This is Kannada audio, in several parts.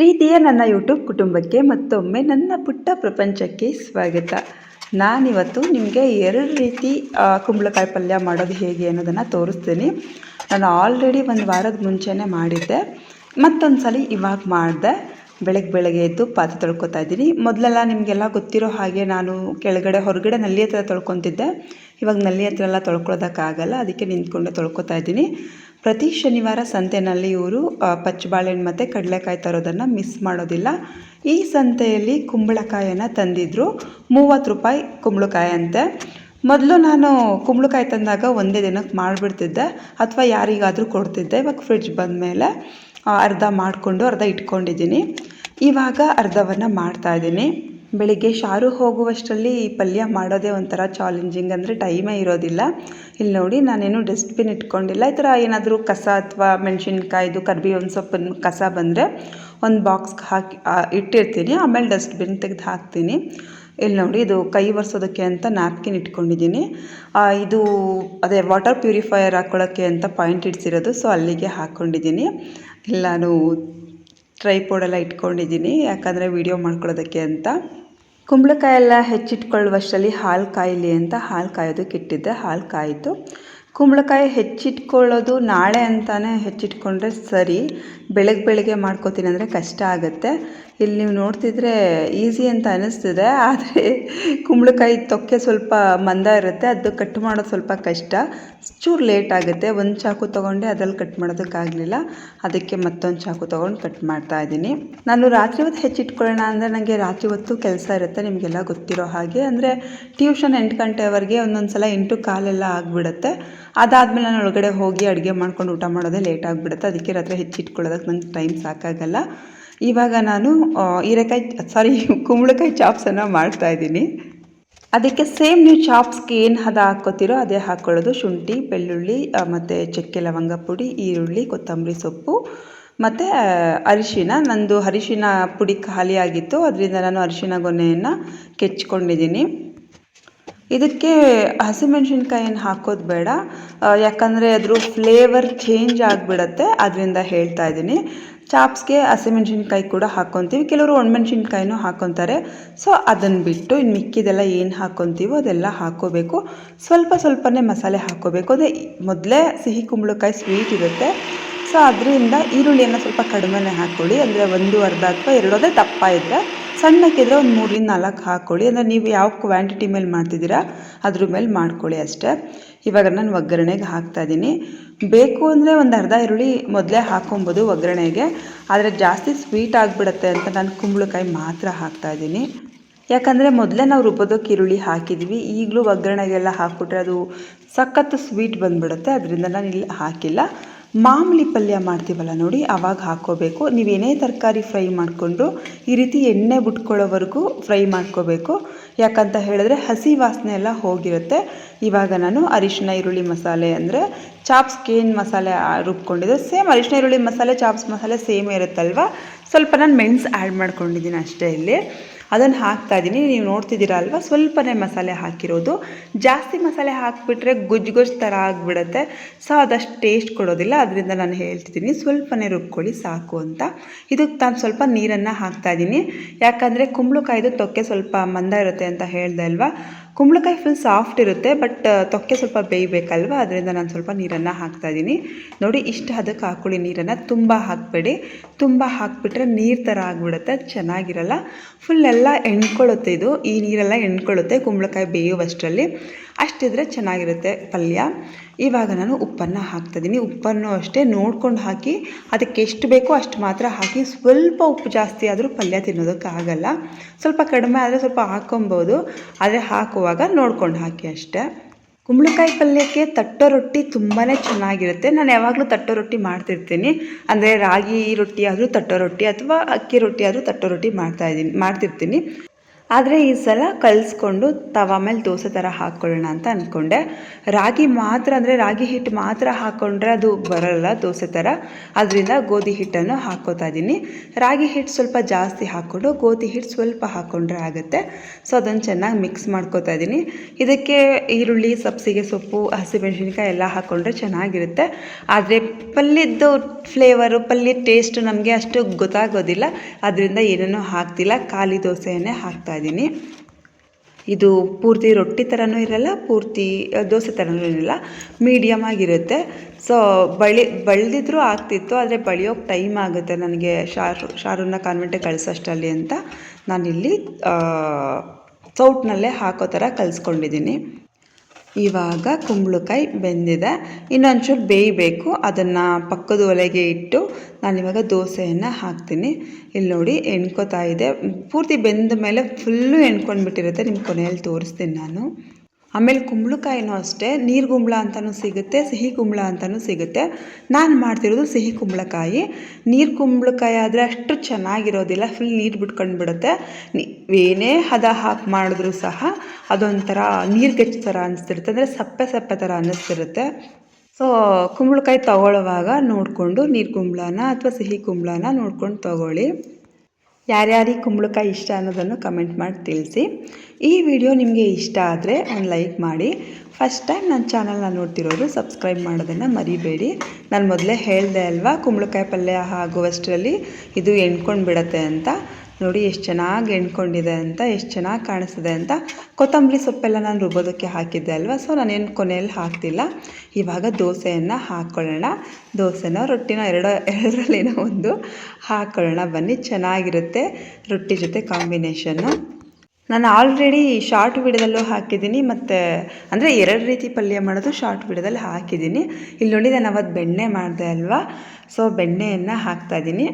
ಪ್ರೀತಿಯ ನನ್ನ ಯೂಟ್ಯೂಬ್ ಕುಟುಂಬಕ್ಕೆ ಮತ್ತೊಮ್ಮೆ ನನ್ನ ಪುಟ್ಟ ಪ್ರಪಂಚಕ್ಕೆ ಸ್ವಾಗತ. ನಾನಿವತ್ತು ನಿಮಗೆ ಎರಡು ರೀತಿ ಕುಂಬಳಕಾಯಿ ಪಲ್ಯ ಮಾಡೋದು ಹೇಗೆ ಅನ್ನೋದನ್ನು ತೋರಿಸ್ತೀನಿ. ನಾನು ಆಲ್ರೆಡಿ ಒಂದು ವಾರದ ಮುಂಚೆನೇ ಮಾಡಿದ್ದೆ. ಮತ್ತೊಂದು ಸಲ ಇವಾಗ ಮಾಡಿದೆ. ಬೆಳಗ್ಗೆ ಬೆಳಗ್ಗೆ ಎದ್ದು ಪಾತ್ರೆ ತೊಳ್ಕೊತಾ ಇದ್ದೀನಿ. ಮೊದಲೆಲ್ಲ ನಿಮಗೆಲ್ಲ ಗೊತ್ತಿರೋ ಹಾಗೆ ನಾನು ಕೆಳಗಡೆ ಹೊರಗಡೆ ನಲ್ಲಿ ಹತ್ರ ತೊಳ್ಕೊತಿದ್ದೆ. ಇವಾಗ ನಲ್ಲಿ ಹತ್ರ ಎಲ್ಲ ತೊಳ್ಕೊಳ್ಳೋದಕ್ಕಾಗಲ್ಲ ಅದಕ್ಕೆ ನಿಂತ್ಕೊಂಡು ತೊಳ್ಕೊತಾ ಇದ್ದೀನಿ. ಪ್ರತಿ ಶನಿವಾರ ಸಂತೆನಲ್ಲಿ ಇವರು ಪಚ್ಚ ಬಾಳೆಹಣ್ಣು ಮತ್ತು ಕಡಲೆಕಾಯಿ ತರೋದನ್ನು ಮಿಸ್ ಮಾಡೋದಿಲ್ಲ. ಈ ಸಂತೆಯಲ್ಲಿ ಕುಂಬಳಕಾಯನ್ನು ತಂದಿದ್ದರು ಮೂವತ್ತು ರೂಪಾಯಿ ಕುಂಬಳಕಾಯಿ ಅಂತೆ. ಮೊದಲು ನಾನು ಕುಂಬಳಕಾಯಿ ತಂದಾಗ ಒಂದೇ ದಿನಕ್ಕೆ ಮಾಡಿಬಿಡ್ತಿದ್ದೆ, ಅಥವಾ ಯಾರಿಗಾದರೂ ಕೊಡ್ತಿದ್ದೆ. ಇವಾಗ ಫ್ರಿಡ್ಜ್ ಬಂದಮೇಲೆ ಅರ್ಧ ಮಾಡಿಕೊಂಡು ಅರ್ಧ ಇಟ್ಕೊಂಡಿದ್ದೀನಿ. ಇವಾಗ ಅರ್ಧವನ್ನು ಮಾಡ್ತಾಯಿದ್ದೀನಿ ಬೆಳಿಗ್ಗೆ ಶಾರು ಹೋಗುವಷ್ಟರಲ್ಲಿ ಈ ಪಲ್ಯ ಮಾಡೋದೇ ಒಂಥರ ಚಾಲೆಂಜಿಂಗ್ ಅಂದರೆ ಟೈಮೇ ಇರೋದಿಲ್ಲ. ಇಲ್ಲಿ ನೋಡಿ ನಾನೇನು ಡಸ್ಟ್ಬಿನ್ ಇಟ್ಕೊಂಡಿಲ್ಲ. ಈ ಥರ ಏನಾದರೂ ಕಸ ಅಥವಾ ಮೆಣಸಿನ್ಕಾಯ್ದು ಕರ್ಬೇವಿನ ಸೊಪ್ಪಿನ ಕಸ ಬಂದರೆ ಒಂದು ಬಾಕ್ಸ್ಗೆ ಹಾಕಿ ಇಟ್ಟಿರ್ತೀನಿ. ಆಮೇಲೆ ಡಸ್ಟ್ಬಿನ್ ತೆಗೆದು ಹಾಕ್ತೀನಿ. ಇಲ್ಲಿ ನೋಡಿ ಇದು ಕೈ ಒರೆಸೋದಕ್ಕೆ ಅಂತ ನ್ಯಾಪ್ಕಿನ್ ಇಟ್ಕೊಂಡಿದ್ದೀನಿ. ಇದು ಅದೇ ವಾಟರ್ ಪ್ಯೂರಿಫೈಯರ್ ಹಾಕ್ಕೊಳ್ಳೋಕ್ಕೆ ಅಂತ ಪಾಯಿಂಟ್ ಇಡ್ಸಿರೋದು ಸೊ ಅಲ್ಲಿಗೆ ಹಾಕ್ಕೊಂಡಿದ್ದೀನಿ ಎಲ್ಲಾನು ಟ್ರೈಪೋಡೆಲ್ಲ ಇಟ್ಕೊಂಡಿದ್ದೀನಿ, ಯಾಕಂದರೆ ವಿಡಿಯೋ ಮಾಡ್ಕೊಳ್ಳೋದಕ್ಕೆ ಅಂತ. ಕುಂಬಳಕಾಯಿ ಎಲ್ಲ ಹೆಚ್ಚಿಟ್ಕೊಳ್ಳುವಷ್ಟರಲ್ಲಿ ಹಾಲು ಕಾಯಲಿ ಅಂತ ಹಾಲು ಕಾಯೋದಕ್ಕೆ ಇಟ್ಟಿದ್ದೆ, ಹಾಲು ಕಾಯಿತು. ಕುಂಬಳಕಾಯಿ ಹೆಚ್ಚಿಟ್ಕೊಳ್ಳೋದು ನಾಳೆ ಅಂತಾನೆ ಹೆಚ್ಚಿಟ್ಕೊಂಡ್ರೆ ಸರಿ. ಬೆಳಗ್ಗೆ ಬೆಳಗ್ಗೆ ಮಾಡ್ಕೋತೀನಿ ಅಂದರೆ ಕಷ್ಟ ಆಗುತ್ತೆ. ಇಲ್ಲಿ ನೀವು ನೋಡ್ತಿದ್ರೆ ಈಸಿ ಅಂತ ಅನಿಸ್ತಿದೆ, ಆದರೆ ಕುಂಬಳಕಾಯಿ ತೊಕ್ಕೆ ಸ್ವಲ್ಪ ಮಂದ ಇರುತ್ತೆ, ಅದು ಕಟ್ ಮಾಡೋದು ಸ್ವಲ್ಪ ಕಷ್ಟ. ಚೂರು ಲೇಟ್ ಆಗುತ್ತೆ, ಒಂದು ಚಾಕು ತೊಗೊಂಡೆ ಅದ್ರಲ್ಲಿ ಕಟ್ ಮಾಡೋದಕ್ಕಾಗಲಿಲ್ಲ, ಅದಕ್ಕೆ ಮತ್ತೊಂದು ಚಾಕು ತೊಗೊಂಡು ಕಟ್ ಮಾಡ್ತಾ ಇದ್ದೀನಿ. ನಾನು ರಾತ್ರಿ ಹೊತ್ತು ಹೆಚ್ಚಿಟ್ಕೊಳ್ಳೋಣ ಅಂದರೆ ನನಗೆ ರಾತ್ರಿ ಹೊತ್ತು ಕೆಲಸ ಇರುತ್ತೆ, ನಿಮಗೆಲ್ಲ ಗೊತ್ತಿರೋ ಹಾಗೆ. ಅಂದರೆ ಟ್ಯೂಷನ್ ಎಂಟು ಗಂಟೆವರೆಗೆ ಒಂದೊಂದು ಸಲ ಎಂಟು ಕಾಲೆಲ್ಲ ಆಗಿಬಿಡುತ್ತೆ. ಅದಾದಮೇಲೆ ನಾನು ಒಳಗಡೆ ಹೋಗಿ ಅಡುಗೆ ಮಾಡ್ಕೊಂಡು ಊಟ ಮಾಡೋದೇ ಲೇಟ್ ಆಗಿಬಿಡುತ್ತೆ, ಅದಕ್ಕೆ ರಾತ್ರಿ ಹೆಚ್ಚಿಟ್ಕೊಳ್ಳೋದಕ್ಕೆ ನಂಗೆ ಟೈಮ್ ಸಾಕಾಗಲ್ಲ. ಇವಾಗ ನಾನು ಹೀರೆಕಾಯಿ ಸಾರಿ ಕುಂಬಳಕಾಯಿ ಚಾಪ್ಸನ್ನು ಮಾಡ್ತಾಯಿದ್ದೀನಿ ಅದಕ್ಕೆ ಸೇಮ್ ನೀವು ಚಾಪ್ಸ್ಗೆ ಏನು ಹದ ಹಾಕ್ಕೋತೀರೋ ಅದೇ ಹಾಕ್ಕೊಳ್ಳೋದು ಶುಂಠಿ, ಬೆಳ್ಳುಳ್ಳಿ ಮತ್ತು ಚಕ್ಕೆ ಲವಂಗ ಪುಡಿ, ಈರುಳ್ಳಿ, ಕೊತ್ತಂಬರಿ ಸೊಪ್ಪು, ಮತ್ತು ಅರಿಶಿನ. ನಂದು ಅರಿಶಿನ ಪುಡಿ ಖಾಲಿಯಾಗಿತ್ತು ಅದರಿಂದ ನಾನು ಅರಿಶಿನ ಗೊನೆಯನ್ನು ಕೆಚ್ಕೊಂಡಿದ್ದೀನಿ. ಇದಕ್ಕೆ ಹಸಿಮೆಣ್ಸಿನ್ಕಾಯಿನ ಹಾಕೋದು ಬೇಡ. ಯಾಕಂದರೆ ಅದ್ರ ಫ್ಲೇವರ್ ಚೇಂಜ್ ಆಗಿಬಿಡತ್ತೆ. ಅದರಿಂದ ಹೇಳ್ತಾ ಇದ್ದೀನಿ. ಚಾಪ್ಸ್ಗೆ ಹಸಿಮೆಣ್ಸಿನ್ಕಾಯಿ ಕೂಡ ಹಾಕ್ಕೊತೀವಿ ಕೆಲವರು ಒಣಮೆಣ್ಸಿನ್ಕಾಯಿನೂ ಹಾಕ್ಕೊತಾರೆ ಸೊ ಅದನ್ನು ಬಿಟ್ಟು ಇನ್ನು ಮಿಕ್ಕಿದೆಲ್ಲ ಏನು ಹಾಕ್ಕೊತೀವೋ ಅದೆಲ್ಲ ಹಾಕ್ಕೋಬೇಕು ಸ್ವಲ್ಪ ಸ್ವಲ್ಪನೇ ಮಸಾಲೆ ಹಾಕ್ಕೋಬೇಕು ಅದೇ ಮೊದಲೇ ಸಿಹಿ ಕುಂಬಳಕಾಯಿ ಸ್ವೀಟ್ ಇರುತ್ತೆ. ಸೊ ಅದರಿಂದ ಈರುಳ್ಳಿಯನ್ನು ಸ್ವಲ್ಪ ಕಡಿಮೆನೇ ಹಾಕ್ಕೊಳ್ಳಿ ಅಂದರೆ ಒಂದು ಅರ್ಧ ಅಥವಾ ಎರಡೋದೇ ದಪ್ಪ ಇದ್ದರೆ ಸಣ್ಣಕ್ಕಿದ್ರೆ ಒಂದು ಮೂರರಿಂದ ನಾಲ್ಕು ಹಾಕ್ಕೊಳ್ಳಿ ಅಂದರೆ ನೀವು ಯಾವ ಕ್ವಾಂಟಿಟಿ ಮೇಲೆ ಮಾಡ್ತಿದ್ದೀರಾ, ಅದ್ರ ಮೇಲೆ ಮಾಡ್ಕೊಳ್ಳಿ ಅಷ್ಟೇ. ಇವಾಗ ನಾನು ಒಗ್ಗರಣೆಗೆ ಹಾಕ್ತಾ ಇದ್ದೀನಿ. ಬೇಕು ಅಂದರೆ ಒಂದು ಅರ್ಧ ಈರುಳ್ಳಿ ಮೊದಲೇ ಹಾಕ್ಕೊಬೋದು ಒಗ್ಗರಣೆಗೆ. ಆದರೆ ಜಾಸ್ತಿ ಸ್ವೀಟ್ ಆಗಿಬಿಡುತ್ತೆ ಅಂತ ನಾನು ಕುಂಬಳಕಾಯಿ ಮಾತ್ರ ಹಾಕ್ತಾ ಇದ್ದೀನಿ. ಯಾಕಂದರೆ ಮೊದಲೇ ನಾವು ರುಬ್ಬೋದಕ್ಕೆ ಈರುಳ್ಳಿ ಹಾಕಿದ್ವಿ. ಈಗಲೂ ಒಗ್ಗರಣೆಗೆಲ್ಲ ಹಾಕ್ಬಿಟ್ರೆ ಅದು ಸಖತ್ತು ಸ್ವೀಟ್ ಬಂದ್ಬಿಡುತ್ತೆ. ಅದರಿಂದ ನಾನು ಇಲ್ಲಿ ಹಾಕಿಲ್ಲ. ಮಾಮೂಲಿ ಪಲ್ಯ ಮಾಡ್ತೀವಲ್ಲ ನೋಡಿ, ಅವಾಗ ಹಾಕ್ಕೋಬೇಕು ನೀವೇನೇ ತರಕಾರಿ ಫ್ರೈ ಮಾಡಿಕೊಂಡು ಈ ರೀತಿ ಎಣ್ಣೆ ಬಿಟ್ಕೊಳ್ಳೋವರೆಗೂ ಫ್ರೈ ಮಾಡ್ಕೋಬೇಕು. ಯಾಕಂತ ಹೇಳಿದ್ರೆ ಹಸಿ ವಾಸನೆ ಎಲ್ಲ ಹೋಗಿರುತ್ತೆ. ಇವಾಗ ನಾನು ಅರಿಶಿನ ಈರುಳ್ಳಿ ಮಸಾಲೆ ಅಂದರೆ ಚಾಪ್ಸ್ ಏನು ಮಸಾಲೆ ರುಬ್ಕೊಂಡಿದ್ದೆ. ಸೇಮ್ ಅರಿಶಿನ ಈರುಳ್ಳಿ ಮಸಾಲೆ, ಚಾಪ್ಸ್ ಮಸಾಲೆ ಸೇಮ್ ಇರುತ್ತಲ್ವ? ಸ್ವಲ್ಪ ನಾನು ಮೆಣಸು ಆ್ಯಡ್ ಮಾಡ್ಕೊಂಡಿದ್ದೀನಿ ಅಷ್ಟೇ ಇಲ್ಲಿ. ಅದನ್ನು ಹಾಕ್ತಾ ಇದ್ದೀನಿ ನೀವು ನೋಡ್ತಿದ್ದೀರಾ ಅಲ್ವಾ? ಸ್ವಲ್ಪನೇ ಮಸಾಲೆ ಹಾಕಿರೋದು. ಜಾಸ್ತಿ ಮಸಾಲೆ ಹಾಕಿಬಿಟ್ರೆ ಗುಜ್ಜು ಗುಜ್ ಥರ ಆಗಿಬಿಡುತ್ತೆ. ಸೊ ಅದಷ್ಟು ಟೇಸ್ಟ್ ಕೊಡೋದಿಲ್ಲ. ಅದರಿಂದ ನಾನು ಹೇಳ್ತಿದ್ದೀನಿ, ಸ್ವಲ್ಪನೇ ರುಬ್ಕೊಳ್ಳಿ, ಸಾಕು ಅಂತ. ಇದಕ್ಕೆ ನಾನು ಸ್ವಲ್ಪ ನೀರನ್ನು ಹಾಕ್ತಾ ಇದ್ದೀನಿ ಯಾಕಂದರೆ ಕುಂಬಳಕಾಯ್ದು ತೊಕ್ಕೆ ಸ್ವಲ್ಪ ಮಂದ ಇರುತ್ತೆ ಅಂತ ಹೇಳ್ದೆ ಅಲ್ವಾ? ಕುಂಬಳಕಾಯಿ ಫುಲ್ ಸಾಫ್ಟ್ ಇರುತ್ತೆ ಬಟ್ ತೊಕ್ಕೆ ಸ್ವಲ್ಪ ಬೇಯಬೇಕಲ್ವ? ಅದರಿಂದ ನಾನು ಸ್ವಲ್ಪ ನೀರನ್ನು ಹಾಕ್ತಾ ಇದ್ದೀನಿ ನೋಡಿ, ಇಷ್ಟು ಅದಕ್ಕೆ ಹಾಕ್ಕೊಳ್ಳಿ ನೀರನ್ನು. ತುಂಬ ಹಾಕಬೇಡಿ. ತುಂಬ ಹಾಕಿಬಿಟ್ರೆ ನೀರು ಥರ ಆಗಿಬಿಡುತ್ತೆ, ಚೆನ್ನಾಗಿರಲ್ಲ. ಫುಲ್ ಎಲ್ಲ ಎಣ್ಕೊಳ್ಳುತ್ತೆ ಇದು. ಈ ನೀರೆಲ್ಲ ಎಣ್ಕೊಳ್ಳುತ್ತೆ ಕುಂಬಳಕಾಯಿ ಬೇಯುವಷ್ಟರಲ್ಲಿ. ಅಷ್ಟಿದ್ರೆ ಚೆನ್ನಾಗಿರುತ್ತೆ ಪಲ್ಯ. ಇವಾಗ ನಾನು ಉಪ್ಪನ್ನು ಹಾಕ್ತಾಯಿದ್ದೀನಿ. ಉಪ್ಪನ್ನು ಅಷ್ಟೇ ನೋಡ್ಕೊಂಡು ಹಾಕಿ, ಅದಕ್ಕೆ ಎಷ್ಟು ಬೇಕೋ ಅಷ್ಟು ಮಾತ್ರ ಹಾಕಿ, ಸ್ವಲ್ಪ ಉಪ್ಪು ಜಾಸ್ತಿ ಆದರೂ ಪಲ್ಯ ತಿನ್ನೋದಕ್ಕಾಗಲ್ಲ ಸ್ವಲ್ಪ ಕಡಿಮೆ ಆದರೆ ಸ್ವಲ್ಪ ಹಾಕ್ಕೊಬೋದು. ಆದರೆ ಹಾಕುವಾಗ ನೋಡ್ಕೊಂಡು ಹಾಕಿ ಅಷ್ಟೇ. ಕುಂಬಳಕಾಯಿ ಪಲ್ಯಕ್ಕೆ ತಟ್ಟೋ ರೊಟ್ಟಿ ತುಂಬಾ ಚೆನ್ನಾಗಿರುತ್ತೆ. ನಾನು ಯಾವಾಗಲೂ ತಟ್ಟೋ ರೊಟ್ಟಿ ಮಾಡ್ತಿರ್ತೀನಿ. ಅಂದರೆ ರಾಗಿ ರೊಟ್ಟಿ ಆದರೂ ತಟ್ಟೋ ರೊಟ್ಟಿ ಅಥವಾ ಅಕ್ಕಿ ರೊಟ್ಟಿ ಆದರೂ ತಟ್ಟೋ ರೊಟ್ಟಿ ಮಾಡ್ತಾಯಿದ್ದೀನಿ ಮಾಡ್ತಿರ್ತೀನಿ. ಆದರೆ ಈ ಸಲ ಕಲಿಸ್ಕೊಂಡು ತವ ಮೇಲೆ ದೋಸೆ ಥರ ಹಾಕ್ಕೊಳ್ಳೋಣ ಅಂತ ಅಂದ್ಕೊಂಡೆ ರಾಗಿ ಮಾತ್ರ ಅಂದರೆ ರಾಗಿ ಹಿಟ್ಟು ಮಾತ್ರ ಹಾಕ್ಕೊಂಡ್ರೆ ಅದು ಬರಲ್ಲ ದೋಸೆ ಥರ ಅದರಿಂದ ಗೋಧಿ ಹಿಟ್ಟನ್ನು ಹಾಕ್ಕೋತಾ ಇದ್ದೀನಿ ರಾಗಿ ಹಿಟ್ಟು ಸ್ವಲ್ಪ ಜಾಸ್ತಿ ಹಾಕ್ಕೊಂಡು ಗೋಧಿ ಹಿಟ್ಟು ಸ್ವಲ್ಪ ಹಾಕ್ಕೊಂಡ್ರೆ ಆಗುತ್ತೆ. ಸೊ ಅದನ್ನು ಚೆನ್ನಾಗಿ ಮಿಕ್ಸ್ ಮಾಡ್ಕೋತಾ ಇದ್ದೀನಿ ಇದಕ್ಕೆ ಈರುಳ್ಳಿ, ಸಬ್ಸಿಗೆ ಸೊಪ್ಪು, ಹಸಿಮೆಣಸಿನ್ಕಾಯಿ ಎಲ್ಲ ಹಾಕ್ಕೊಂಡ್ರೆ ಚೆನ್ನಾಗಿರುತ್ತೆ. ಆದರೆ ಪಲ್ಯದ್ದು ಫ್ಲೇವರು ಪಲ್ಯದ ಟೇಸ್ಟ್ ನಮಗೆ ಅಷ್ಟು ಗೊತ್ತಾಗೋದಿಲ್ಲ. ಅದರಿಂದ ಏನನ್ನೂ ಹಾಕ್ತಿಲ್ಲ. ಖಾಲಿ ದೋಸೆಯನ್ನೇ ಹಾಕ್ತಾ ಇದ್ದೀನಿ. ಇದು ಪೂರ್ತಿ ರೊಟ್ಟಿ ಥರನೂ ಇರಲ್ಲ, ಪೂರ್ತಿ ದೋಸೆ ಥರನೂ ಇರಲ್ಲ ಮೀಡಿಯಮ್ ಆಗಿರುತ್ತೆ. ಸೊ ಬಳಿ ಬಳ್ದಿದ್ರೂ ಆಗ್ತಿತ್ತು, ಆದರೆ ಬಳಿಯೋಕೆ ಟೈಮ್ ಆಗುತ್ತೆ ನನಗೆ. ಶಾರು, ಶಾರೂನ್ನ ಕಾನ್ವೆಂಟಿಗೆ ಕಳಿಸೋಷ್ಟಲ್ಲಿ ಅಂತ ನಾನಿಲ್ಲಿ ಸೌಟ್ನಲ್ಲೇ ಹಾಕೋ ಥರ ಕಲಿಸ್ಕೊಂಡಿದ್ದೀನಿ. ಇವಾಗ ಕುಂಬಳಕಾಯಿ ಬೆಂದಿದೆ. ಇನ್ನೊಂಚೂರು ಬೇಯಬೇಕು. ಅದನ್ನು ಪಕ್ಕದ ಒಲೆಗೆ ಇಟ್ಟು ನಾನಿವಾಗ ದೋಸೆಯನ್ನು ಹಾಕ್ತೀನಿ. ಇಲ್ಲಿ ನೋಡಿ ಎಣ್ಕೋತಾ ಇದೆ. ಪೂರ್ತಿ ಬೆಂದ ಮೇಲೆ ಫುಲ್ಲು ಎಣ್ಕೊಂಡ್ಬಿಟ್ಟಿರುತ್ತೆ. ನಿಮ್ಮ ಕೊನೆಯಲ್ಲಿ ತೋರಿಸ್ತೀನಿ ನಾನು. ಆಮೇಲೆ ಕುಂಬಳಕಾಯಿನೂ ಅಷ್ಟೇ, ನೀರು ಕುಂಬಳ ಅಂತಲೂ ಸಿಗುತ್ತೆ, ಸಿಹಿ ಕುಂಬಳ ಅಂತಲೂ ಸಿಗುತ್ತೆ. ನಾನು ಮಾಡ್ತಿರೋದು ಸಿಹಿ ಕುಂಬಳಕಾಯಿ. ನೀರು ಕುಂಬಳಕಾಯಿ ಆದರೆ ಅಷ್ಟು ಚೆನ್ನಾಗಿರೋದಿಲ್ಲ ಫುಲ್ ನೀರು ಬಿಟ್ಕೊಂಡು ಬಿಡುತ್ತೆ ಏನೇ ಹದ ಹಾಕಿ ಮಾಡಿದ್ರೂ ಸಹ ಅದೊಂಥರ ನೀರು ಗೆಚ್ಚ ಥರ ಅನಿಸ್ತಿರುತ್ತೆ, ಅಂದರೆ ಸಪ್ಪೆ ಸಪ್ಪೆ ಥರ ಅನ್ನಿಸ್ತಿರುತ್ತೆ ಸೊ ಕುಂಬಳಕಾಯಿ ತಗೊಳ್ಳುವಾಗ ನೋಡಿಕೊಂಡು ನೀರು ಕುಂಬಳನ ಅಥವಾ ಸಿಹಿ ಕುಂಬಳನ ನೋಡ್ಕೊಂಡು ತಗೊಳ್ಳಿ. ಯಾರ್ಯಾರಿಗೆ ಕುಂಬಳಕಾಯಿ ಇಷ್ಟ ಅನ್ನೋದನ್ನು ಕಮೆಂಟ್ ಮಾಡಿ ತಿಳಿಸಿ. ಈ ವಿಡಿಯೋ ನಿಮಗೆ ಇಷ್ಟ ಆದರೆ ಒಂದು ಲೈಕ್ ಮಾಡಿ. ಫಸ್ಟ್ ಟೈಮ್ ನನ್ನ ಚಾನಲ್ನ ನೋಡ್ತಿರೋರು ಸಬ್ಸ್ಕ್ರೈಬ್ ಮಾಡೋದನ್ನು ಮರಿಬೇಡಿ. ನಾನು ಮೊದಲೇ ಹೇಳಿದೆ ಅಲ್ವಾ, ಕುಂಬಳಕಾಯಿ ಪಲ್ಯ ಆಗುವಷ್ಟರಲ್ಲಿ ಇದು ಎಣ್ಕೊಂಡು ಬಿಡತ್ತೆ ಅಂತ. ನೋಡಿ ಎಷ್ಟು ಚೆನ್ನಾಗಿ ಎಣ್ಕೊಂಡಿದೆ ಅಂತ, ಎಷ್ಟು ಚೆನ್ನಾಗಿ ಕಾಣಿಸ್ತಿದೆ ಅಂತ ಕೊತ್ತಂಬರಿ ಸೊಪ್ಪೆಲ್ಲ ನಾನು ರುಬ್ಬೋದಕ್ಕೆ ಹಾಕಿದ್ದೆ ಅಲ್ವಾ? ಸೊ ನಾನೇನು ಕೊನೆಯಲ್ಲಿ ಹಾಕ್ತಿಲ್ಲ. ಇವಾಗ ದೋಸೆಯನ್ನು ಹಾಕ್ಕೊಳ್ಳೋಣ ದೋಸೆನೋ ರೊಟ್ಟಿನೋ ಎರಡೋ, ಎರಡರಲ್ಲೇನೋ ಒಂದು ಹಾಕ್ಕೊಳ್ಳೋಣ ಬನ್ನಿ, ಚೆನ್ನಾಗಿರುತ್ತೆ ರೊಟ್ಟಿ ಜೊತೆ ಕಾಂಬಿನೇಷನ್ನು. ನಾನು ಆಲ್ರೆಡಿ ಶಾರ್ಟ್ ವಿಡಿಯೋದಲ್ಲೂ ಹಾಕಿದ್ದೀನಿ, ಮತ್ತು ಅಂದರೆ ಎರಡು ರೀತಿ ಪಲ್ಯ ಮಾಡೋದು ಶಾರ್ಟ್ ವಿಡಿಯೋದಲ್ಲಿ ಹಾಕಿದ್ದೀನಿ. ಇಲ್ಲಿ ನೋಡಿ, ನಾನು ಅವತ್ತು ಬೆಣ್ಣೆ ಮಾಡಿದೆ ಅಲ್ವಾ? ಸೊ ಬೆಣ್ಣೆಯನ್ನು ಹಾಕ್ತಾಯಿದ್ದೀನಿ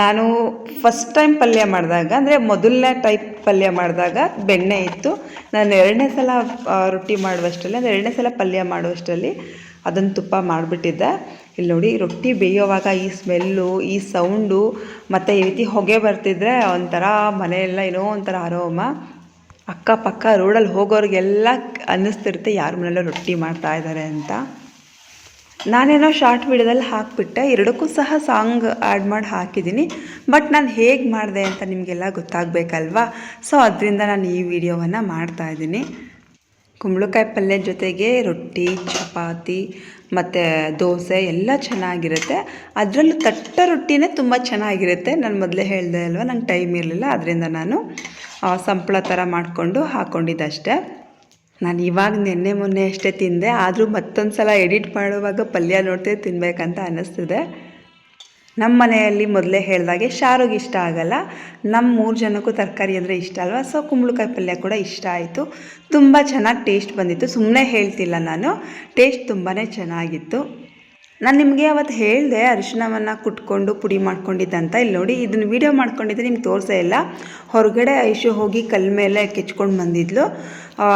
ನಾನು ಫಸ್ಟ್ ಟೈಮ್ ಪಲ್ಯ ಮಾಡಿದಾಗ, ಅಂದರೆ ಮೊದಲನೇ ಟೈಪ್ ಪಲ್ಯ ಮಾಡಿದಾಗ ಬೆಣ್ಣೆ ಇತ್ತು. ನಾನು ಎರಡನೇ ಸಲ ರೊಟ್ಟಿ ಮಾಡುವಷ್ಟರಲ್ಲಿ, ಅಂದರೆ ಎರಡನೇ ಸಲ ಪಲ್ಯ ಮಾಡುವಷ್ಟರಲ್ಲಿ ಅದನ್ನು ತುಪ್ಪ ಮಾಡಿಬಿಟ್ಟಿದ್ದೆ. ಇಲ್ಲಿ ನೋಡಿ, ರೊಟ್ಟಿ ಬೇಯೋವಾಗ ಈ ಸ್ಮೆಲ್ಲು ಈ ಸೌಂಡು ಮತ್ತು ಈ ರೀತಿ ಹೊಗೆ ಬರ್ತಿದ್ರೆ ಒಂಥರ ಮನೆಯೆಲ್ಲ ಏನೋ ಒಂಥರ ಅರೋಮ ಅಕ್ಕಪಕ್ಕ ರೋಡಲ್ಲಿ ಹೋಗೋರಿಗೆಲ್ಲ ಅನ್ನಿಸ್ತಿರುತ್ತೆ, ಯಾರ ಮನೆಯಲ್ಲೋ ರೊಟ್ಟಿ ಮಾಡ್ತಾ ಇದ್ದಾರೆ ಅಂತ. ನಾನೇನೋ ಶಾರ್ಟ್ ವಿಡಿಯೋದಲ್ಲಿ ಹಾಕಿಬಿಟ್ಟೆ, ಎರಡಕ್ಕೂ ಸಹ ಸಾಂಗ್ ಆ್ಯಡ್ ಮಾಡಿ ಹಾಕಿದ್ದೀನಿ. ಬಟ್ ನಾನು ಹೇಗೆ ಮಾಡಿದೆ ಅಂತ ನಿಮಗೆಲ್ಲ ಗೊತ್ತಾಗಬೇಕಲ್ವಾ? ಸೊ, ಅದರಿಂದ ನಾನು ಈ ವಿಡಿಯೋವನ್ನು ಮಾಡ್ತಾಯಿದ್ದೀನಿ ಕುಂಬಳಕಾಯಿ ಪಲ್ಯ ಜೊತೆಗೆ ರೊಟ್ಟಿ, ಚಪಾತಿ, ಮತ್ತು ದೋಸೆ ಎಲ್ಲ ಚೆನ್ನಾಗಿರುತ್ತೆ. ಅದರಲ್ಲೂ ತಟ್ಟ ರೊಟ್ಟಿನೇ ತುಂಬ ಚೆನ್ನಾಗಿರುತ್ತೆ. ನಾನು ಮೊದಲೇ ಹೇಳಿದೆ ಅಲ್ವಾ, ನಂಗೆ ಟೈಮ್ ಇರಲಿಲ್ಲ, ಅದರಿಂದ ನಾನು ಸಂಪ್ಳ ಥರ ಮಾಡಿಕೊಂಡು ಹಾಕ್ಕೊಂಡಿದ್ದಷ್ಟೇ ನಾನು ಇವಾಗ ನಿನ್ನೆ ಮೊನ್ನೆ ಅಷ್ಟೇ ತಿಂದೆ, ಆದರೂ ಮತ್ತೊಂದು ಸಲ ಎಡಿಟ್ ಮಾಡುವಾಗ ಪಲ್ಯ ನೋಡ್ತೇ ತಿನ್ನಬೇಕಂತ ಅನ್ನಿಸ್ತಿದೆ ನಮ್ಮ ಮನೆಯಲ್ಲಿ ಮೊದಲೇ ಹೇಳಿದಾಗೆ ಶಾರುಗೆ ಇಷ್ಟ ಆಗಲ್ಲ. ನಮ್ಮ ಮೂರು ಜನಕ್ಕೂ ತರಕಾರಿ ಅಂದರೆ ಇಷ್ಟ ಅಲ್ವಾ? ಸೊ ಕುಂಬಳಕಾಯಿ ಪಲ್ಯ ಕೂಡ ಇಷ್ಟ ಆಯಿತು. ತುಂಬ ಚೆನ್ನಾಗಿ ಟೇಸ್ಟ್ ಬಂದಿತ್ತು. ಸುಮ್ಮನೆ ಹೇಳ್ತಿಲ್ಲ ನಾನು. ಟೇಸ್ಟ್ ತುಂಬಾ ಚೆನ್ನಾಗಿತ್ತು. ನಾನು ನಿಮಗೆ ಅವತ್ತು ಹೇಳಿದೆ ಅರಿಶಿನವನ್ನು ಕುಟ್ಕೊಂಡು ಪುಡಿ ಮಾಡ್ಕೊಂಡಿದ್ದಂತ. ಇಲ್ಲಿ ನೋಡಿ ಇದನ್ನು ವೀಡಿಯೋ ಮಾಡ್ಕೊಂಡಿದ್ದೆ, ನಿಮ್ಗೆ ತೋರಿಸೇ ಇಲ್ಲ. ಹೊರಗಡೆ ಐಶು ಹೋಗಿ ಕಲ್ ಮೇಲೆ ಕೆಚ್ಕೊಂಡು ಬಂದಿದ್ಲು.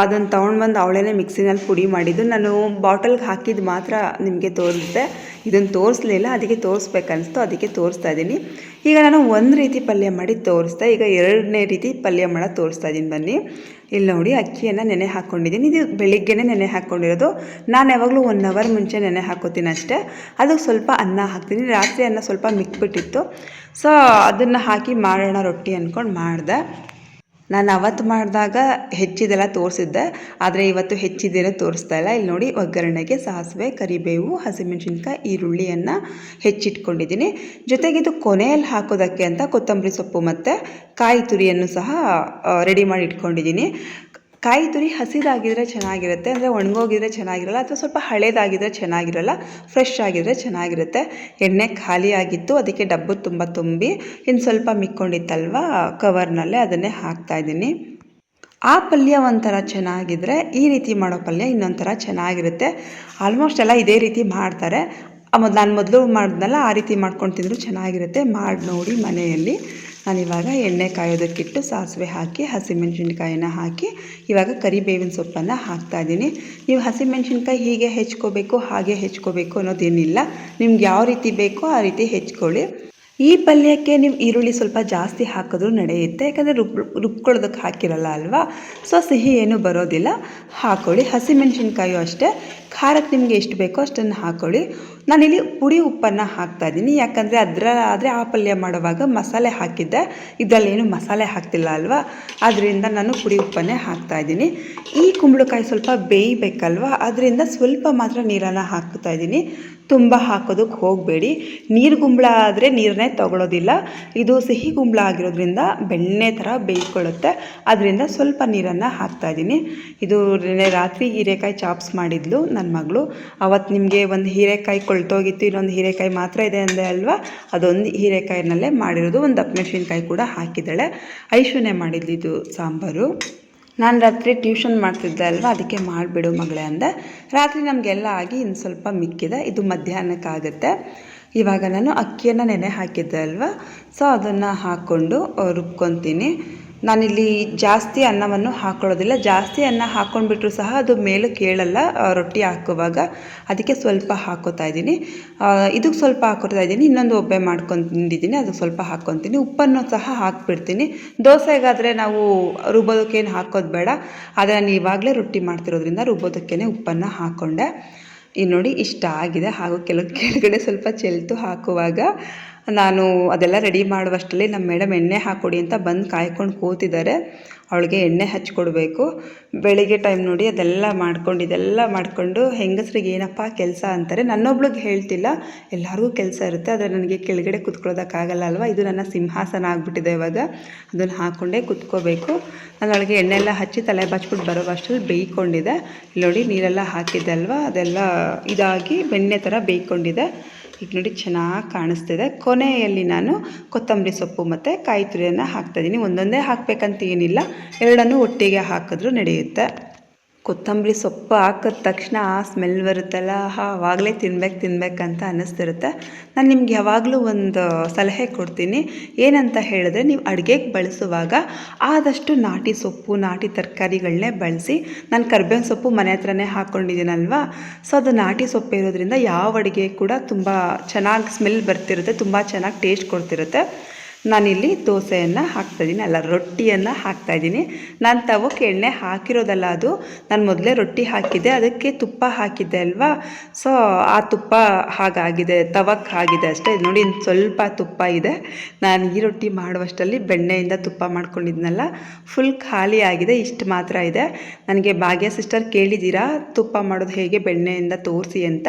ಅದನ್ನು ತೊಗೊಂಡು ಬಂದು ಅವಳೇ ಮಿಕ್ಸಿನಲ್ಲಿ ಪುಡಿ ಮಾಡಿದ್ದು. ನಾನು ಬಾಟಲ್ಗೆ ಹಾಕಿದ್ದು ಮಾತ್ರ ನಿಮಗೆ ತೋರಿಸಿದೆ. ಇದನ್ನು ತೋರಿಸ್ಲಿಲ್ಲ ಅದಕ್ಕೆ ತೋರಿಸ್ಬೇಕನ್ನಿಸ್ತು ಅದಕ್ಕೆ ತೋರಿಸ್ತಾ ಇದ್ದೀನಿ ಈಗ ನಾನು ಒಂದು ರೀತಿ ಪಲ್ಯ ಮಾಡಿ ತೋರಿಸ್ದೆ. ಈಗ ಎರಡನೇ ರೀತಿ ಪಲ್ಯ ಮಾಡೋದು ತೋರಿಸ್ತಾ ಇದ್ದೀನಿ ಬನ್ನಿ. ಇಲ್ಲಿ ನೋಡಿ, ಅಕ್ಕಿಯನ್ನು ನೆನೆ ಹಾಕ್ಕೊಂಡಿದ್ದೀನಿ ಇದು ಬೆಳಿಗ್ಗೆನೇ ನೆನೆ ಹಾಕ್ಕೊಂಡಿರೋದು ನಾನು ಯಾವಾಗಲೂ ಒನ್ ಅವರ್ ಮುಂಚೆ ನೆನೆ ಹಾಕೋತೀನಿ ಅಷ್ಟೇ. ಅದಕ್ಕೆ ಸ್ವಲ್ಪ ಅನ್ನ ಹಾಕ್ತೀನಿ. ರಾತ್ರಿ ಅನ್ನ ಸ್ವಲ್ಪ ಮಿಕ್ಬಿಟ್ಟಿತ್ತು. ಸೊ ಅದನ್ನು ಹಾಕಿ ಮಾಡೋಣ ರೊಟ್ಟಿ ಅಂದ್ಕೊಂಡು ಮಾಡಿದೆ. ನಾನು ಅವತ್ತು ಮಾಡಿದಾಗ ಹೆಚ್ಚಿದೆಲ್ಲ ತೋರಿಸಿದ್ದೆ, ಆದರೆ ಇವತ್ತು ಹೆಚ್ಚಿದೆಲ್ಲ ತೋರಿಸ್ತಾ ಇಲ್ಲ. ಇಲ್ಲಿ ನೋಡಿ, ಒಗ್ಗರಣೆಗೆ ಸಾಸಿವೆ, ಕರಿಬೇವು, ಹಸಿಮೆಣಸಿನ್ಕಾಯಿ, ಈರುಳ್ಳಿಯನ್ನು ಹೆಚ್ಚಿಟ್ಕೊಂಡಿದ್ದೀನಿ. ಜೊತೆಗೆ ಇದು ಕೊನೆಯಲ್ಲಿ ಹಾಕೋದಕ್ಕೆ ಅಂತ ಕೊತ್ತಂಬರಿ ಸೊಪ್ಪು ಮತ್ತು ಕಾಯಿ ತುರಿಯನ್ನು ಸಹ ರೆಡಿ ಮಾಡಿ ಇಟ್ಕೊಂಡಿದ್ದೀನಿ. ಕಾಯಿ ತುರಿ ಹಸಿದಾಗಿದ್ದರೆ ಚೆನ್ನಾಗಿರುತ್ತೆ, ಅಂದರೆ ಒಣಗೋಗಿದ್ರೆ ಚೆನ್ನಾಗಿರಲ್ಲ, ಅಥವಾ ಸ್ವಲ್ಪ ಹಳೇದಾಗಿದ್ದರೆ ಚೆನ್ನಾಗಿರಲ್ಲ ಫ್ರೆಶ್ ಆಗಿದ್ರೆ ಚೆನ್ನಾಗಿರುತ್ತೆ. ಎಣ್ಣೆ ಖಾಲಿ ಆಗಿತ್ತು, ಅದಕ್ಕೆ ಡಬ್ಬು ತುಂಬ ತುಂಬಿ ಇನ್ನು ಸ್ವಲ್ಪ ಮಿಕ್ಕೊಂಡಿತ್ತಲ್ವ ಕವರ್ನಲ್ಲೇ ಅದನ್ನೇ ಹಾಕ್ತಾಯಿದ್ದೀನಿ ಆ ಪಲ್ಯ ಒಂಥರ ಚೆನ್ನಾಗಿದ್ದರೆ ಈ ರೀತಿ ಮಾಡೋ ಪಲ್ಯ ಇನ್ನೊಂಥರ ಚೆನ್ನಾಗಿರುತ್ತೆ. ಆಲ್ಮೋಸ್ಟ್ ಎಲ್ಲ ಇದೇ ರೀತಿ ಮಾಡ್ತಾರೆ. ನಾನು ಮೊದಲು ಮಾಡಿದ್ನಲ್ಲ, ಆ ರೀತಿ ಮಾಡ್ಕೊಂಡು ತಿಂದರೂ ಚೆನ್ನಾಗಿರುತ್ತೆ. ಮಾಡಿ ನೋಡಿ ಮನೆಯಲ್ಲಿ. ನಾನಿವಾಗ ಎಣ್ಣೆ ಕಾಯೋದಕ್ಕಿಟ್ಟು ಸಾಸಿವೆ ಹಾಕಿ ಹಸಿಮೆಣಸಿನ್ಕಾಯಿನ ಹಾಕಿ, ಇವಾಗ ಕರಿಬೇವಿನ ಸೊಪ್ಪನ್ನು ಹಾಕ್ತಾಯಿದ್ದೀನಿ ನೀವು ಹಸಿಮೆಣಸಿನ್ಕಾಯಿ ಹೀಗೆ ಹೆಚ್ಕೋಬೇಕು, ಹಾಗೆ ಹೆಚ್ಕೋಬೇಕು ಅನ್ನೋದೇನಿಲ್ಲ. ನಿಮ್ಗೆ ಯಾವ ರೀತಿ ಬೇಕೋ ಆ ರೀತಿ ಹೆಚ್ಕೊಳ್ಳಿ. ಈ ಪಲ್ಯಕ್ಕೆ ನೀವು ಈರುಳ್ಳಿ ಸ್ವಲ್ಪ ಜಾಸ್ತಿ ಹಾಕಿದ್ರೂ ನಡೆಯುತ್ತೆ, ಯಾಕಂದರೆ ರುಬ್ ರುಬ್ಕೊಳ್ಳೋದಕ್ಕೆ ಹಾಕಿರಲ್ಲ ಅಲ್ವಾ? ಸೊ, ಸಿಹಿ ಏನೂ ಬರೋದಿಲ್ಲ. ಹಾಕೊಳ್ಳಿ. ಹಸಿಮೆಣ್ಸಿನ್ಕಾಯು ಅಷ್ಟೇ. ಖಾರಕ್ಕೆ ನಿಮಗೆ ಎಷ್ಟು ಬೇಕೋ ಅಷ್ಟನ್ನು ಹಾಕೊಳ್ಳಿ. ನಾನಿಲ್ಲಿ ಪುಡಿ ಉಪ್ಪನ್ನು ಹಾಕ್ತಾ ಇದ್ದೀನಿ. ಯಾಕಂದರೆ ಅದರ ಆದರೆ ಆ ಪಲ್ಯ ಮಾಡುವಾಗ ಮಸಾಲೆ ಹಾಕಿದ್ದೆ. ಇದರಲ್ಲಿ ಏನು ಮಸಾಲೆ ಹಾಕ್ತಿಲ್ಲ ಅಲ್ವಾ? ಅದರಿಂದ ನಾನು ಪುಡಿ ಉಪ್ಪನ್ನೇ ಹಾಕ್ತಾ ಇದ್ದೀನಿ. ಈ ಕುಂಬಳಕಾಯಿ ಸ್ವಲ್ಪ ಬೇಯಬೇಕಲ್ವಾ? ಅದರಿಂದ ಸ್ವಲ್ಪ ಮಾತ್ರ ನೀರನ್ನು ಹಾಕ್ತಾ ಇದ್ದೀನಿ. ತುಂಬ ಹಾಕೋದಕ್ಕೆ ಹೋಗಬೇಡಿ. ನೀರು ಗುಂಬಳ ಆದರೆ ನೀರನ್ನೇ ತಗೊಳ್ಳೋದಿಲ್ಲ ಇದು ಸಿಹಿ ಗುಂಬಳ ಆಗಿರೋದ್ರಿಂದ ಬೆಣ್ಣೆ ಥರ ಬೇಯ್ಕೊಳ್ಳುತ್ತೆ ಅದರಿಂದ ಸ್ವಲ್ಪ ನೀರನ್ನು ಹಾಕ್ತಾ ಇದ್ದೀನಿ. ಇದು ನಿನ್ನೆ ರಾತ್ರಿ ಹೀರೆಕಾಯಿ ಚಾಪ್ಸ್ ಮಾಡಿದ್ಲು ನನ್ನ ಮಗಳು. ಅವತ್ತು ನಿಮಗೆ ಒಂದು ಹೀರೆಕಾಯಿ ಕೊಳ್ತೋಗಿತ್ತು, ಇನ್ನೊಂದು ಹೀರೆಕಾಯಿ ಮಾತ್ರ ಇದೆ ಅಂದೆ ಅಲ್ವಾ? ಅದೊಂದು ಹೀರೆಕಾಯಿನಲ್ಲೇ ಮಾಡಿರೋದು. ಒಂದು ದಪ್ಪ ಮೆಣಸಿನ್ಕಾಯಿ ಕೂಡ ಹಾಕಿದ್ದಾಳೆ. ಐಶುನೇ ಇದು ಸಾಂಬಾರು. ನಾನು ರಾತ್ರಿ ಟ್ಯೂಷನ್ ಮಾಡ್ತಿದ್ದೆ ಅಲ್ವಾ? ಅದಕ್ಕೆ ಮಾಡಿಬಿಡು ಮಗಳೇ ಅಂದೆ. ರಾತ್ರಿ ನಮಗೆಲ್ಲ ಆಗಿ ಇನ್ನು ಸ್ವಲ್ಪ ಮಿಕ್ಕಿದೆ. ಇದು ಮಧ್ಯಾಹ್ನಕ್ಕಾಗುತ್ತೆ ಇವಾಗ ನಾನು ಅಕ್ಕಿಯನ್ನು ನೆನೆ ಹಾಕಿದ್ದೆ ಅಲ್ವಾ? ಸೊ ಅದನ್ನು ಹಾಕ್ಕೊಂಡು ರುಬ್ಕೊತೀನಿ. ನಾನಿಲ್ಲಿ ಜಾಸ್ತಿ ಅನ್ನವನ್ನು ಹಾಕೊಳ್ಳೋದಿಲ್ಲ. ಜಾಸ್ತಿ ಅನ್ನ ಹಾಕ್ಕೊಂಡ್ಬಿಟ್ರು ಸಹ ಅದು ಮೇಲೆ ಕೇಳಲ್ಲ ರೊಟ್ಟಿ ಹಾಕುವಾಗ. ಅದಕ್ಕೆ ಸ್ವಲ್ಪ ಹಾಕೋತಾ ಇದ್ದೀನಿ. ಇದಕ್ಕೆ ಸ್ವಲ್ಪ ಹಾಕೋತಾ ಇದ್ದೀನಿ. ಇನ್ನೊಂದು ಒಬ್ಬೆ ಮಾಡ್ಕೊಂಡಿದ್ದೀನಿ ಅದಕ್ಕೆ ಸ್ವಲ್ಪ ಹಾಕ್ಕೊತೀನಿ ಉಪ್ಪನ್ನು ಸಹ ಹಾಕ್ಬಿಡ್ತೀನಿ. ದೋಸೆಗಾದರೆ ನಾವು ರುಬ್ಬೋದಕ್ಕೇನು ಹಾಕೋದು ಬೇಡ. ಆದರೆ ನಾನು ಇವಾಗಲೇ ರೊಟ್ಟಿ ಮಾಡ್ತಿರೋದ್ರಿಂದ ರುಬ್ಬೋದಕ್ಕೇ ಉಪ್ಪನ್ನು ಹಾಕ್ಕೊಂಡೆ ಇನ್ನು ನೋಡಿ, ಇಷ್ಟ ಆಗಿದೆ. ಹಾಗೂ ಕೆಲವು ಕೆಳಗಡೆ ಸ್ವಲ್ಪ ಚೆಲ್ತು ಹಾಕುವಾಗ. ನಾನು ಅದೆಲ್ಲ ರೆಡಿ ಮಾಡುವಷ್ಟರಲ್ಲಿ ನಮ್ಮ ಮೇಡಮ್ ಎಣ್ಣೆ ಹಾಕ್ಕೊಡಿ ಅಂತ ಬಂದು ಕಾಯ್ಕೊಂಡು ಕೂತಿದ್ದಾರೆ. ಅವಳಿಗೆ ಎಣ್ಣೆ ಹಚ್ಕೊಡ್ಬೇಕು. ಬೆಳಿಗ್ಗೆ ಟೈಮ್ ನೋಡಿ ಅದೆಲ್ಲ ಮಾಡ್ಕೊಂಡು, ಇದೆಲ್ಲ ಮಾಡಿಕೊಂಡು ಹೆಂಗಸ್ರಿಗೆ ಏನಪ್ಪ ಕೆಲಸ ಅಂತಾರೆ, ನನ್ನೊಬ್ಳಿಗೆ ಹೇಳ್ತಿಲ್ಲ. ಎಲ್ಲರಿಗೂ ಕೆಲಸ ಇರುತ್ತೆ, ಆದರೆ ನನಗೆ ಕೆಳಗಡೆ ಕುತ್ಕೊಳ್ಳೋದಕ್ಕಾಗಲ್ಲ ಅಲ್ವಾ? ಇದು ನನ್ನ ಸಿಂಹಾಸನ ಆಗಿಬಿಟ್ಟಿದೆ ಇವಾಗ. ಅದನ್ನು ಹಾಕ್ಕೊಂಡೇ ಕುತ್ಕೋಬೇಕು. ನಾನು ಎಣ್ಣೆ ಎಲ್ಲ ಹಚ್ಚಿ ತಲೆ ಬಚ್ಬಿಟ್ಟು ಬರೋ ಅಷ್ಟರಲ್ಲಿ ಬೇಯ್ಕೊಂಡಿದೆ ನೋಡಿ ನೀರೆಲ್ಲ ಹಾಕಿದ್ದೆ ಅಲ್ವಾ? ಅದೆಲ್ಲ ಇದಾಗಿ ಬೆಣ್ಣೆ ಥರ ಬೇಯ್ಕೊಂಡಿದೆ. ಈಗ ನೋಡಿ ಚೆನ್ನಾಗಿ ಕಾಣಿಸ್ತಿದೆ. ಕೊನೆಯಲ್ಲಿ ನಾನು ಕೊತ್ತಂಬರಿ ಸೊಪ್ಪು ಮತ್ತು ಕಾಯಿ ತುರಿಯನ್ನು ಹಾಕ್ತಾಯಿದ್ದೀನಿ ಒಂದೊಂದೇ ಹಾಕಬೇಕಂತ ಏನಿಲ್ಲ. ಎರಡನ್ನೂ ಒಟ್ಟಿಗೆ ಹಾಕಿದ್ರೂ ನಡೆಯುತ್ತೆ. ಕೊತ್ತಂಬರಿ ಸೊಪ್ಪು ಹಾಕಿದ ತಕ್ಷಣ ಆ ಸ್ಮೆಲ್ ಬರುತ್ತಲ್ಲ ಆವಾಗಲೇ ತಿನ್ಬೇಕು ತಿನ್ಬೇಕಂತ ಅನ್ನಿಸ್ತಿರುತ್ತೆ. ನಾನು ನಿಮ್ಗೆ ಯಾವಾಗಲೂ ಒಂದು ಸಲಹೆ ಕೊಡ್ತೀನಿ. ಏನಂತ ಹೇಳಿದ್ರೆ ನೀವು ಅಡುಗೆಗೆ ಬಳಸುವಾಗ ಆದಷ್ಟು ನಾಟಿ ಸೊಪ್ಪು, ನಾಟಿ ತರಕಾರಿಗಳನ್ನೇ ಬಳಸಿ. ನಾನು ಕರ್ಬೇವಿನ ಸೊಪ್ಪು ಮನೆ ಹತ್ರನೇ ಹಾಕ್ಕೊಂಡಿದ್ದೀನಲ್ವಾ ಸೊ ಅದು ನಾಟಿ ಸೊಪ್ಪು ಇರೋದ್ರಿಂದ ಯಾವ ಅಡುಗೆ ಕೂಡ ತುಂಬ ಚೆನ್ನಾಗಿ ಸ್ಮೆಲ್ ಬರ್ತಿರುತ್ತೆ, ತುಂಬ ಚೆನ್ನಾಗಿ ಟೇಸ್ಟ್ ಕೊಡ್ತಿರುತ್ತೆ. ನಾನಿಲ್ಲಿ ದೋಸೆಯನ್ನು ಹಾಕ್ತಾಯಿದ್ದೀನಿ ಅಲ್ಲ, ರೊಟ್ಟಿಯನ್ನು ಹಾಕ್ತಾಯಿದ್ದೀನಿ ನಾನು ತವಕ್ಕೆ ಎಣ್ಣೆ ಹಾಕಿರೋದಲ್ಲ ಅದು. ನಾನು ಮೊದಲೇ ರೊಟ್ಟಿ ಹಾಕಿದ್ದೆ. ಅದಕ್ಕೆ ತುಪ್ಪ ಹಾಕಿದ್ದೆ ಅಲ್ವಾ? ಸೊ ಆ ತುಪ್ಪ ಹಾಗಾಗಿದೆ. ತವಕ್ಕೆ ಆಗಿದೆ ಅಷ್ಟೇ. ನೋಡಿ ಸ್ವಲ್ಪ ತುಪ್ಪ ಇದೆ. ನಾನು ಈ ರೊಟ್ಟಿ ಮಾಡುವಷ್ಟರಲ್ಲಿ ಬೆಣ್ಣೆಯಿಂದ ತುಪ್ಪ ಮಾಡ್ಕೊಂಡಿದ್ನಲ್ಲ. ಫುಲ್ ಖಾಲಿ ಆಗಿದೆ. ಇಷ್ಟು ಮಾತ್ರ ಇದೆ. ನನಗೆ ಭಾಗ್ಯ ಸಿಸ್ಟರ್ ಕೇಳಿದ್ದೀರಾ ತುಪ್ಪ ಮಾಡೋದು ಹೇಗೆ? ಬೆಣ್ಣೆಯಿಂದ ತೋರಿಸಿ ಅಂತ.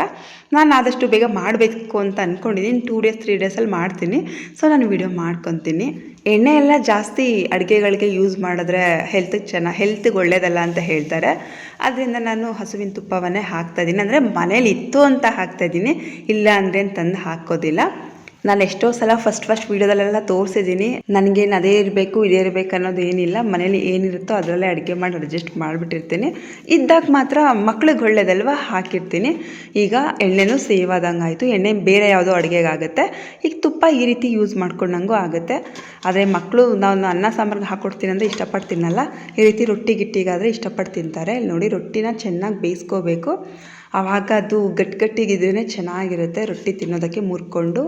ನಾನು ಆದಷ್ಟು ಬೇಗ ಮಾಡಬೇಕು ಅಂತ ಅಂದ್ಕೊಂಡಿದ್ದೀನಿ ಟೂ ಡೇಸ್ ತ್ರೀ ಡೇಸಲ್ಲಿ ಮಾಡ್ತೀನಿ. ಸೊ ನಾನು ವಿಡಿಯೋ ಮಾಡ್ಕೊತೀನಿ. ಎಣ್ಣೆ ಎಲ್ಲ ಜಾಸ್ತಿ ಅಡುಗೆಗಳಿಗೆ ಯೂಸ್ ಮಾಡಿದ್ರೆ ಹೆಲ್ತಿಗೆ ಚೆನ್ನಾಗಿ ಹೆಲ್ತಿಗೆ ಒಳ್ಳೇದಲ್ಲ ಅಂತ ಹೇಳ್ತಾರೆ. ಅದರಿಂದ ನಾನು ಹಸುವಿನ ತುಪ್ಪವನ್ನೇ ಹಾಕ್ತಾಯಿದ್ದೀನಿ ಅಂದರೆ ಮನೇಲಿ ಇತ್ತು ಅಂತ ಹಾಕ್ತಾಯಿದ್ದೀನಿ ಇಲ್ಲ ಅಂದರೆ ತಂದು ಹಾಕೋದಿಲ್ಲ. ನಾನು ಎಷ್ಟೋ ಸಲ ಫಸ್ಟ್ ಫಸ್ಟ್ ವೀಡಿಯೋದಲ್ಲೆಲ್ಲ ತೋರಿಸಿದ್ದೀನಿ. ನನಗೇನು ಅದೇ ಇರಬೇಕು, ಇದೇ ಇರಬೇಕು ಅನ್ನೋದು ಏನಿಲ್ಲ. ಮನೇಲಿ ಏನಿರುತ್ತೋ ಅದರಲ್ಲೇ ಅಡುಗೆ ಮಾಡಿ ಅಡ್ಜಸ್ಟ್ ಮಾಡಿಬಿಟ್ಟಿರ್ತೀನಿ. ಇದ್ದಾಗ ಮಾತ್ರ ಮಕ್ಳಿಗೆ ಒಳ್ಳೇದಲ್ವ ಹಾಕಿರ್ತೀನಿ. ಈಗ ಎಣ್ಣೆನೂ ಸೇವ್ ಆದಂಗೆ ಆಯಿತು. ಎಣ್ಣೆ ಬೇರೆ ಯಾವುದೋ ಅಡುಗೆಗಾಗುತ್ತೆ ಈಗ ತುಪ್ಪ ಈ ರೀತಿ ಯೂಸ್ ಮಾಡ್ಕೊಂಡಂಗೂ ಆಗುತ್ತೆ. ಆದರೆ ಮಕ್ಕಳು ನಾನು ಅನ್ನ ಸಾಂಬಾರ್ಗೆ ಹಾಕ್ಕೊಡ್ತೀನಿ ಅಂದರೆ ಇಷ್ಟಪಟ್ಟು ತಿನ್ನಲ್ಲ ಈ ರೀತಿ ರೊಟ್ಟಿ ಗಿಟ್ಟಿಗಾದರೆ ಇಷ್ಟಪಟ್ಟು ತಿಂತಾರೆ. ನೋಡಿ ರೊಟ್ಟಿನ ಚೆನ್ನಾಗಿ ಬೇಯಿಸ್ಕೋಬೇಕು. ಆವಾಗ ಅದು ಗಟ್ಟಿ ಗಟ್ಟಿಗಿದ್ರೇ ಚೆನ್ನಾಗಿರುತ್ತೆ. ರೊಟ್ಟಿ ತಿನ್ನೋದಕ್ಕೆ ಮುರ್ಕೊಂಡು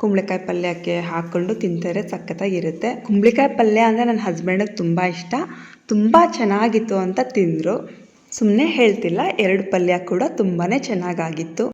ಕುಂಬಳಕಾಯಿ ಪಲ್ಯಕ್ಕೆ ಹಾಕ್ಕೊಂಡು ತಿಂತಾರೆ, ಸಖತ್ತಾಗಿರುತ್ತೆ. ಕುಂಬಳಕಾಯಿ ಪಲ್ಯ ಅಂದರೆ ನನ್ನ ಹಸ್ಬೆಂಡಿಗೆ ತುಂಬ ಇಷ್ಟ. ತುಂಬ ಚೆನ್ನಾಗಿತ್ತು ಅಂತ ತಿಂದರು. ಸುಮ್ಮನೆ ಹೇಳ್ತಿಲ್ಲ, ಎರಡು ಪಲ್ಯ ಕೂಡ ತುಂಬಾ ಚೆನ್ನಾಗಾಗಿತ್ತು.